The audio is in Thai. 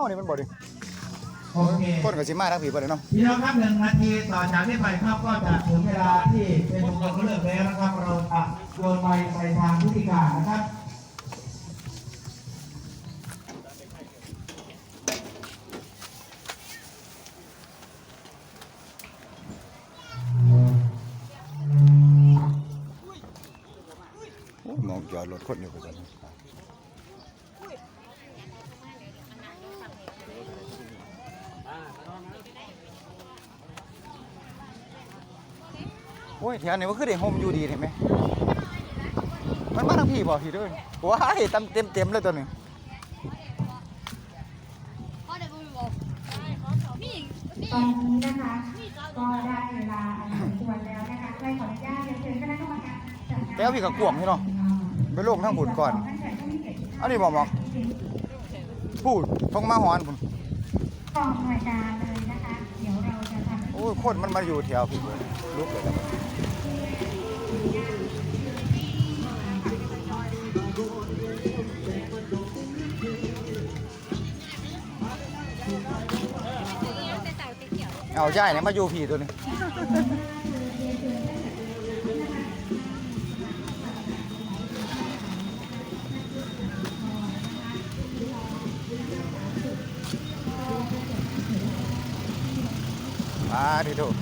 านี่มันบ่ดิโอเคคนก็สิมาทางผีบ่ได้เนาะพี่น้องครับหนึ่งนาทีต่อจากนี้ไปครับก็จะถึงเวลาที่เป็นมงคลเขาเลิกแล้วนะครับเราจะโยนไปไปทางพิธีการนะครับโอ้มองจอดรถคนอยู่ไปจั โอ้ยแถวนี้มันคือได้โฮมอยู่ดีเห็นไหมมันมาทางพี่บ่พี่เด้อว้ายเต็มเต็มเต็มเลยตัวนี้พ่อเดี๋ยวผมบอกนี่นี่ตอนนี้นะคะก็ได้เวลาอันสมควรแล้วนะคะใครขออนุญาตเรียนเชิญคณะกรรมการจัดงานแล้วพี่ก็กวงพี่เนาะไปลงทางบุญก่อนท่านแขกผู้มีเกียรติทุกท่านอันนี้บอกบอกพูดทงมาหอนพุ่นกองหน่วยการเลย ยคนมันมาอยู่แถวพี่เลยลุกเลยนะเอาใช่เนี่ยมาอยู่ผีตัวนี้ ป้าที่ถูก